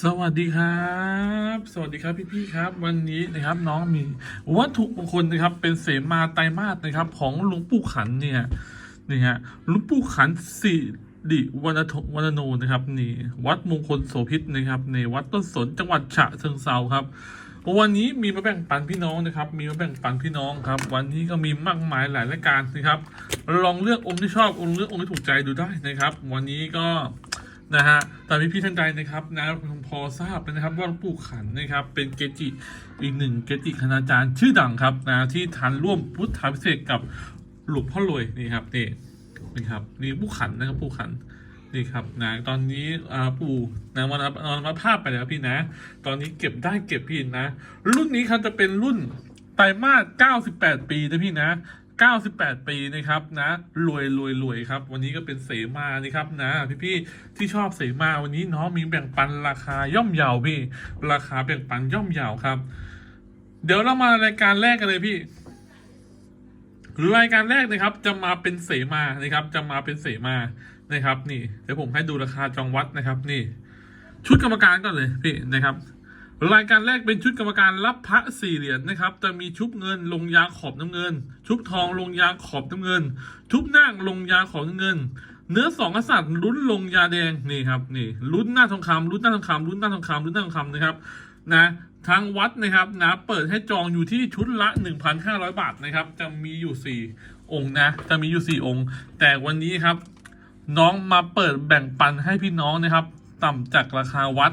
สวัสดีครับ สวัสดีครับพี่ๆครับ วันนี้นะครับน้องมีวัตถุมงคลนะครับ เป็นเสมาไตรมาสนะครับ ของหลวงปู่ขันเนี่ยนี่ฮะหลวงปู่ขันสิริวรรณทวรรณโนนะครับนี่วัดมงคลโสพิษนะครับในวัดต้นสนจังหวัดฉะเชิงเซาครับวันนี้มีมาแบ่งปันพี่น้องนะครับ มีมาแบ่งปันพี่น้องครับ วันนี้ก็มีมากมายหลายรายการนะครับ ลองเลือกองค์ที่ชอบองค์เลือกองค์ที่ถูกใจดูได้นะครับ วันนี้ก็ นะฮะแต่พี่พี่ท่านใดนะครับนะพอทราบนะครับว่าหลวงปู่ขันนะครับเป็นเกจิอีกหนึ่งเกจิคณาจารย์ชื่อดังครับนะที่ทันร่วมพุทธาพิเศษกับหลวงพ่อรวยนี่ครับนี่นี่ครับนี่ปู่ขันนะครับปู่ขันนี่ครับนะตอนนี้อ่าปู่นะมรณมรณภาพไปแล้วพี่นะ ตอนนี้เก็บได้เก็บพี่นะ รุ่นนี้ครับจะเป็นรุ่นไตรมาส98 ปีนะพี่นะ 98 ปีนะครับนะรวยรวยรวยครับ วันนี้ก็เป็นเสมานี่ครับนะ พี่ๆที่ชอบเสมาวันนี้น้องมีแบ่งปันราคาย่อมเยาวพี่ ราคาแบ่งปันย่อมเยาวครับ เดี๋ยวเรามารายการแรกกันเลยพี่รายการแรกนะครับ จะมาเป็นเสมานะครับ จะมาเป็นเสมานะครับ นี่เดี๋ยวผมให้ดูราคาจองวัดนะครับ นี่ ชุดกรรมการก่อนเลยพี่นะครับ รายการแรกเป็นชุดกรรมการรับพระสี่เหรียญนะครับ จะมีชุบเงินลงยาขอบน้ำเงิน ชุบทองลงยาขอบน้ำเงิน ชุบนาคลงยาขอบน้ำเงิน เนื้อสองกษัตริย์ลุ้นลงยาแดงนี่ครับนี่ลุ้นหน้าทองคำลุ้นหน้าทองคำลุ้นหน้าทองคำลุ้นหน้าทองคำนะครับนะทางวัดนะครับนะเปิดให้จองอยู่ที่ชุดละ 1,500 บาทนะครับ จะมีอยู่ 4 องค์นะ จะมีอยู่ 4 องค์ แต่วันนี้ครับ น้องมาเปิดแบ่งปันให้พี่น้องนะครับ ต่ำจากราคาวัด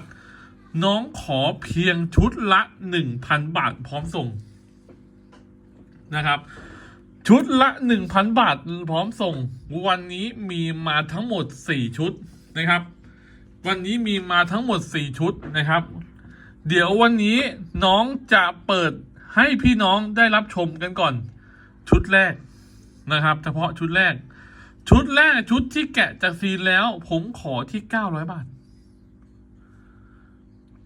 น้องขอเพียงชุดละ 1,000 บาทพร้อมส่งนะครับ ชุดละ 1,000 บาทพร้อมส่ง วันนี้มีมาทั้งหมด 4 ชุดนะครับ วันนี้มีมาทั้งหมด 4 ชุดนะครับ เดี๋ยววันนี้น้องจะเปิดให้พี่น้องได้รับชมกันก่อน ชุดแรกนะครับ เฉพาะชุดแรก ชุดแรกชุดที่แกะจากซีนแล้ว ผมขอที่ 900 บาท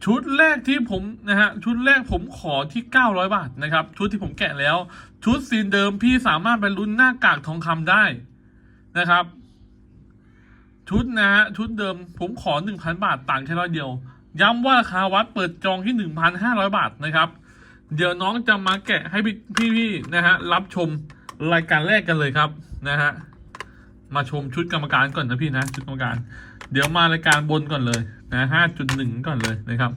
ชุดแรกที่ผมนะฮะชุดแรกผมขอที่ 900 บาทนะครับ ชุดที่ผมแกะแล้ว ชุดซีนเดิมพี่สามารถไปลุ้นหน้ากากทองคำได้นะครับ ชุดนะฮะชุดเดิมผมขอ 1,000 บาทต่างแค่ร้อยเดียว ย้ำว่าราคาวัดเปิดจองที่ 1,500 บาทนะครับ เดี๋ยวน้องจะมาแกะให้พี่พี่ๆนะฮะรับชมรายการแรกกันเลยครับนะฮะมาชมชุดกรรมการก่อนนะพี่นะชุดกรรมการ เดี๋ยวมารายการบนก่อนเลยนะห้าจุดหนึ่งก่อนเลยนะครับ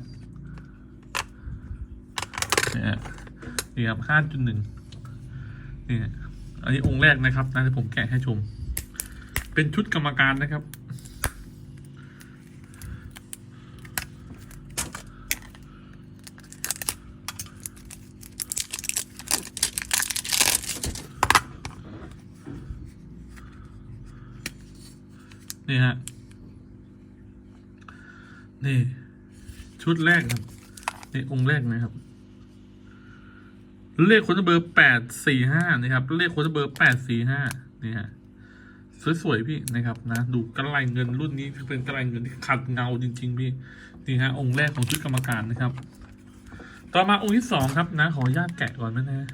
เนี่ยดีครับห้าจุดหนึ่งนี่อันนี้องค์แรกนะครับนะที่ผมแกะให้ชม เป็นชุดกรรมการนะครับ นี่ฮะ นี่ ชุดแรกครับนี่องค์แรกนะครับ เลขคนเบอร์แปดสี่ห้านะครับ เลขคนเบอร์แปดสี่ห้านี่ฮะสวยๆพี่นะครับนะดูกระไรเงินรุ่นนี้เป็นกระไรเงินที่ขัดเงาจริง ๆ พี่นี่ฮะองค์แรกของชุดกรรมการนะครับ ต่อมาองค์ที่สองครับนะขออนุญาตแกะก่อนนะนะ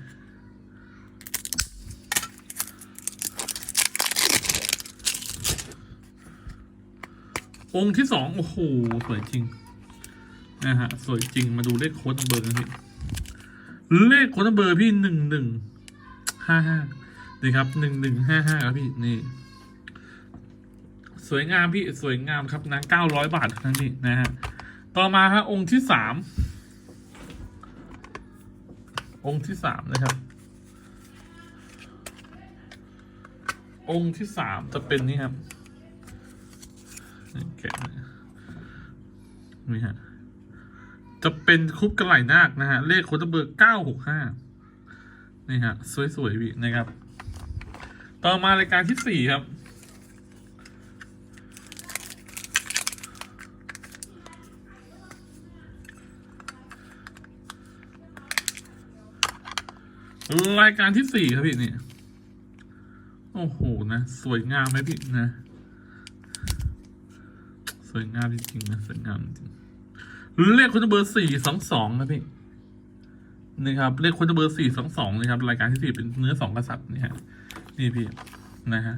องค์ที่สองโอ้โห สวยจริง นะฮะ สวยจริงมาดูเลขโค้ดเบอร์กันพี่เลขโค้ดเบอร์พี่หนึ่งหนึ่งห้าห้านี่ครับหนึ่งหนึ่งห้าห้าครับพี่นี่ สวยงามพี่สวยงามครับนะเก้าร้อยบาทเท่านั้นพี่นะฮะ ต่อมาฮะองค์ที่สามองค์ที่สามนะครับ องค์ที่สามจะเป็นนี่ครับ นี่ฮะ จะเป็นคุปกระไหลนาคนะฮะ เลขโคตรเบอร์เก้าหกห้านี่ฮะ สวยๆพี่นะครับ ต่อมารายการที่สี่ครับรายการที่สี่ครับพี่นี่ โอ้โห นะ สวยงามไหมพี่นะ วยงามจริงๆนะสวยงามจริงเลขคุณเบอร์สี่สองสองนะพี่นี่ครับเลขคุณเบอร์สี่สองสองนะครับ รายการที่สี่เป็นเนื้อสองกษัตริย์นี่ฮะนี่พี่นะฮะ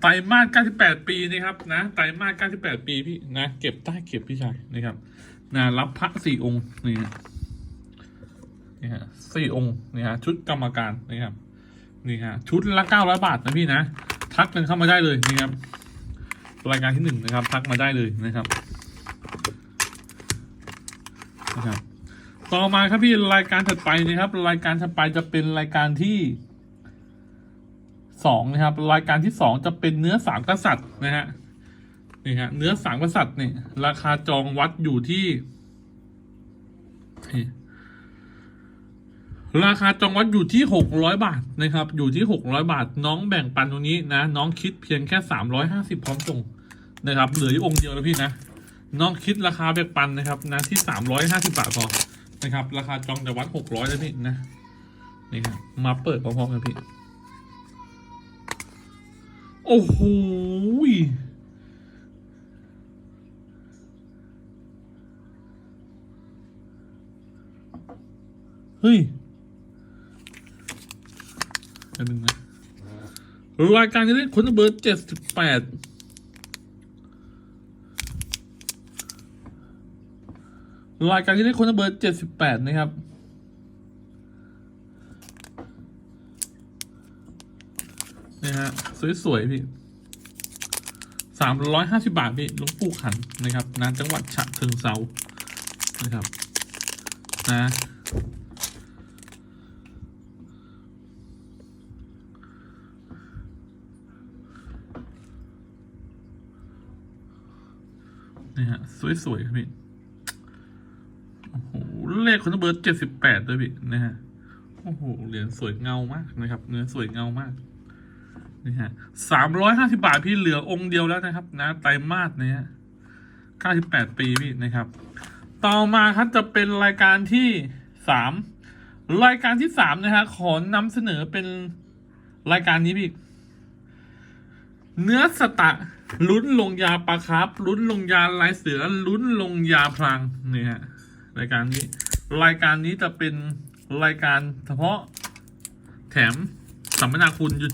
ไตรมาส98 ปีนะครับ นะไตรมาส98 ปีพี่นะเก็บใต้เก็บพี่ชายนะครับนะรับพระสี่องค์นี่ฮะนี่ฮะสี่องค์นี่ฮะชุดกรรมการนะครับนี่ฮะชุดละ900บาทนะพี่นะ ทักกันเข้ามาได้เลยนี่ครับ รายการที่หนึ่งนะครับทักมาได้เลยนะครับนะครับต่อมาครับพี่รายการถัดไปนะครับ รายการถัดไปจะเป็นรายการที่สองนะครับ รายการที่สองจะเป็นเนื้อสามกษัตริย์นะฮะนี่ฮะเนื้อสามกษัตริย์เนี่ยราคาจองวัดอยู่ที่นี่ราคาจองวัดอยู่ที่หกร้อยบาทนะครับ อยู่ที่หกร้อยบาท น้องแบ่งปันตรงนี้นะ น้องคิดเพียงแค่สามร้อยห้าสิบพร้อมส่ง นะครับเหลืออยู่องค์เดียวแล้วพี่นะน้องคิดราคาแบ่งปันนะครับนะที่สามร้อยห้าสิบาทพอนะครับ ราคาจองแต่วัดหกร้อยเลยพี่นะนี่ครับมาเปิดพร้อมๆกันพี่โอ้โหเฮ้ยอันนึงนะรายการจะได้คนเบอร์เจ็ดสิบแปด รายการที่ได้คนเบอร์เจ็ดสิบแปดนะครับ นี่ฮะ สวยๆ พี่สามร้อยห้าสิบาท พี่ลวงปู่ขันนะครับนานจังหวัดฉะเชิงเซานะครับ นะนี่ฮะ สวยๆ ครับพี่ เลขคนเบอร์เจ็ดสิบแปดด้วยพี่นะฮะ โอ้โห เหรียญสวยเงามากนะครับ เนื้อสวยเงามากนี่ฮะสามร้อยห้าสิบาทพี่เหลือองค์เดียวแล้วนะครับ นะ ไตรมาสเนี่ยเก้าสิบแปดปีพี่นะครับ ต่อมาครับจะเป็นรายการที่สามรายการที่สามนะฮะขอนำเสนอเป็นรายการนี้พี่ เนื้อสตะลุ้นลงยาปลาคร์ฟลุ้นลงยาลายเสือลุ้นลงยาพลางนี่ฮะรายการนี้ รายการนี้จะเป็นรายการเฉพาะแถมสัมมนาคุณย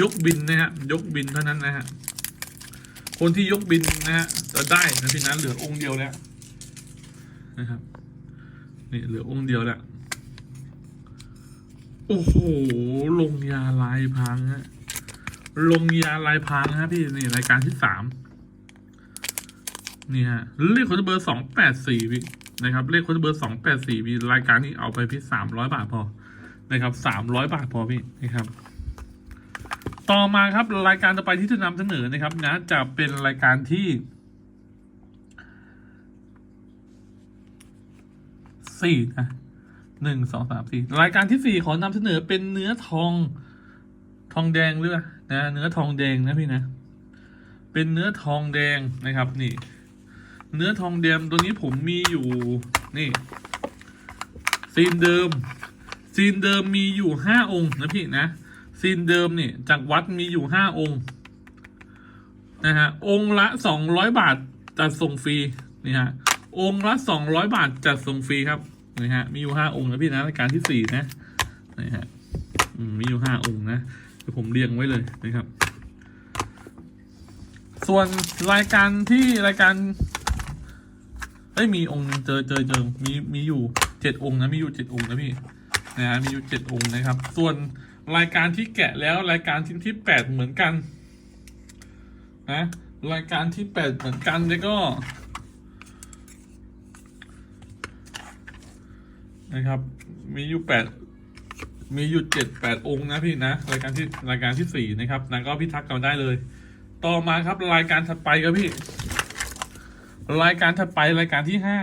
ยกบินนะฮะยกบินเท่านั้นนะฮะคนที่ยกบินนะฮะจะได้นะพี่นะเหลือองค์เดียวแล้วนะครับนี่เหลือองค์เดียวแล้วโอ้โหลงยาลายพรางฮะลงยาลายพรางนะฮะพี่นี่รายการที่สามนี่ฮะเลขคนเบอร์สองแปดสี่พี่ นะครับ เลขคนเบอร์สองแปดสี่พี่รายการนี้เอาไปพี่สามร้อยบาทพอนะครับสามร้อยบาทพอพี่นะครับ ต่อมาครับรายการต่อไปที่จะนำเสนอนะครับนะจะเป็นรายการที่สี่นะหนึ่งสองสามสี่รายการที่สี่ขอนำเสนอเป็นเนื้อทองทองแดงหรือเปล่านะเนื้อทองแดงนะพี่นะ เป็นเนื้อทองแดงนะครับ นี่ เนื้อทองแดงตัวนี้ผมมีอยู่นี่ซีนเดิม ซีนเดิมมีอยู่ห้าองค์นะพี่นะซีนเดิมนี่จากวัดมีอยู่ห้าองค์นะฮะองค์ละสองร้อยบาทจัดส่งฟรีนี่ฮะองค์ละสองร้อยบาทจัดส่งฟรีครับนี่ฮะมีอยู่ห้าองค์นะพี่นะรายการที่สี่นะนี่ฮะมมีอยู่ห้าองค์นะเดี๋ยวผมเรียงไว้เลยนะครับ ส่วนรายการที่รายการ เอ้ยมีองค์เจอเจอเจอมีมีอยู่เจ็ดองค์นะมีอยู่เจ็ดองค์นะพี่นะฮะมีอยู่เจ็ดองค์นะครับ ส่วนรายการที่แกะแล้วรายการที่ที่แปดเหมือนกันนะรายการที่แปดเหมือนกันแล้วก็นะครับ มีอยู่แปดมีอยู่เจ็ดแปดองค์นะพี่นะรายการที่รายการที่สี่นะครับนะก็พี่ทักกันได้เลย ต่อมาครับรายการถัดไปครับพี่ รายการถัดไปรายการที่ห้า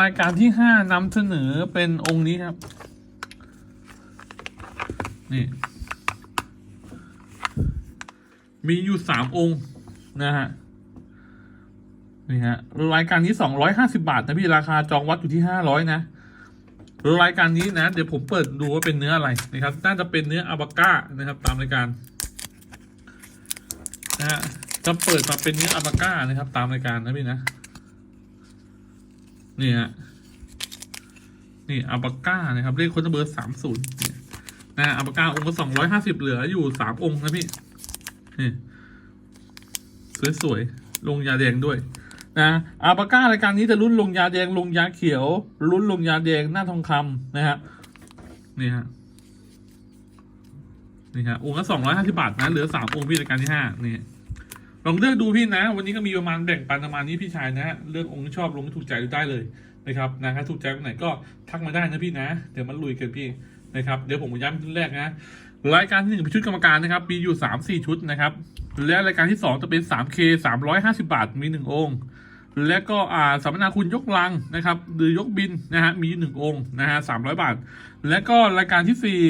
รายการที่ห้านำเสนอเป็นองค์นี้ครับ นี่ มีอยู่สามองค์นะฮะ นี่ฮะ รายการนี้สองร้อยห้าสิบาทนะพี่ราคาจองวัดอยู่ที่ห้าร้อยนะ รายการนี้นะ เดี๋ยวผมเปิดดูว่าเป็นเนื้ออะไรนะครับ น่าจะเป็นเนื้ออาบาก้านะครับ ตามรายการ นะฮะจะเปิดมาเป็นเนื้ออาบาก้านะครับ ตามรายการนะพี่นะ นี่ฮะ นี่อาบาก้านะครับเลขคนเบอร์สามศูนย์นะอัลปาก้าองค์ละสองร้อยห้าสิบเหลืออยู่สามองค์นะพี่ นี่สวยๆลงยาแดงด้วยนะอัลปาก้ารายการนี้จะรุ่นลงยาแดงลงยาเขียว รุ่นลงยาแดงหน้าทองคำนะฮะนี่ฮะ นี่ฮะองค์ละสองร้อยห้าสิบาทนะเหลือสามองค์พี่รายการที่ห้านี่ลองเลือกดูพี่นะ วันนี้ก็มีประมาณแบ่งปันประมาณนี้พี่ชายนะฮะเลือกองค์ที่ชอบลงที่ถูกใจดูได้เลยนะครับนะถ้าถูกใจตรงไหนก็ทักมาได้นะพี่นะ เดี๋ยวมันลุยกันพี่นะครับเดี๋ยวผมย้ำชุดแรกนะรายการที่หนึ่งเป็นชุดกรรมการนะครับมีอยู่สามสี่ชุดนะครับและรายการที่สองจะเป็นสามเคสามร้อยห้าสิบาทมีหนึ่งองค์และก็อ่าสัมมนาคุณยกลังนะครับ หรือยกบินนะฮะมีหนึ่งองค์นะฮะสามร้อยบาท และก็รายการที่สี่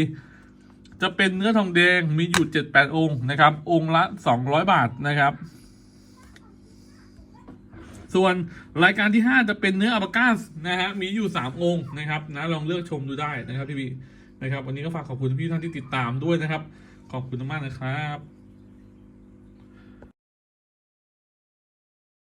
จะเป็นเนื้อทองแดงมีอยู่เจ็ดแปดองค์นะครับ องค์ละสองร้อยบาทนะครับ ส่วนรายการที่ห้าจะเป็นเนื้ออัลปาก้าสนะฮะมีอยู่สามองค์นะครับนะลองเลือกชมดูได้นะครับพี่บีนะครับวันนี้ก็ฝากขอบคุณพี่ท่านที่ติดตามด้วยนะครับ ขอบคุณมากนะครับ